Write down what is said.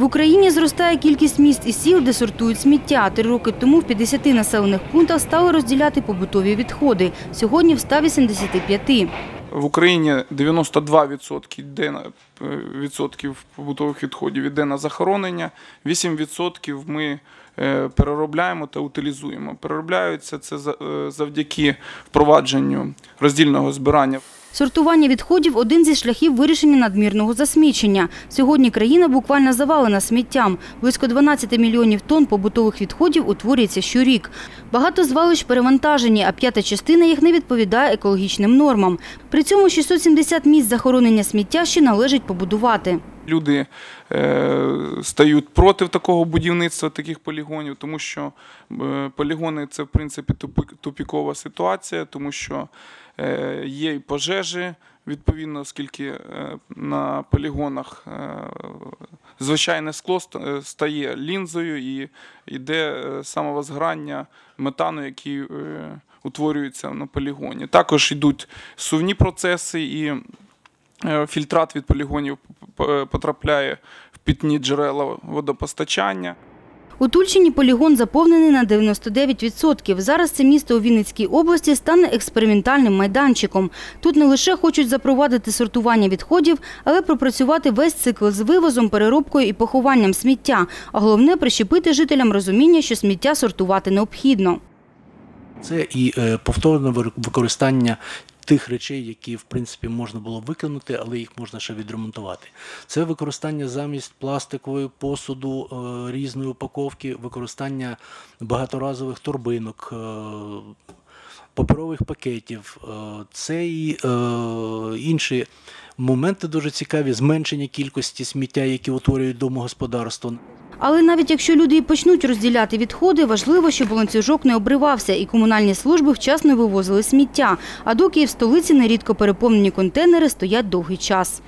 В Україні зростає кількість міст і сіл, де сортують сміття. Три роки тому в 50 населених пунктах стали розділяти побутові відходи. Сьогодні в 185. В Україні 92% йде на- е, відсотків побутових відходів йде на захоронення, 8% ми е, переробляємо та утилізуємо. Переробляються це е, завдяки впровадженню роздільного збирання. Сортування відходів – один зі шляхів вирішення надмірного засмічення. Сьогодні країна буквально завалена сміттям. Близько 12 мільйонів тонн побутових відходів утворюється щорік. Багато звалищ перевантажені, а п'ята частина їх не відповідає екологічним нормам. При цьому 670 місць захоронення сміття ще належить побудувати. Люди е, стають проти такого будівництва таких полігонів, тому що е, полігони це в принципі тупікова ситуація, тому що е, є і пожежі, відповідно, оскільки е, на полігонах е, звичайне скло е, стає лінзою і йде е, самовозграння метану, який е, утворюється на полігоні. Також йдуть сувні процеси і Фільтрат від полігонів потрапляє в питні джерела водопостачання. У Тульчині полігон заповнений на 99%. Зараз це місто у Вінницькій області стане експериментальним майданчиком. Тут не лише хочуть запровадити сортування відходів, але пропрацювати весь цикл з вивозом, переробкою і похованням сміття. А головне – прищепити жителям розуміння, що сміття сортувати необхідно. Це і е, повторне використання тих речей, які в принципі можна було викинути, але їх можна ще відремонтувати. Це використання замість пластикової посуду, е, різної упаковки, використання багаторазових торбинок. е, Паперових пакетів, Е, це і е, інші моменти дуже цікаві, зменшення кількості сміття, які утворюють домогосподарство. Але навіть якщо люди і почнуть розділяти відходи, важливо, щоб ланцюжок не обривався і комунальні служби вчасно вивозили сміття. А доки і в столиці нерідко переповнені контейнери стоять довгий час.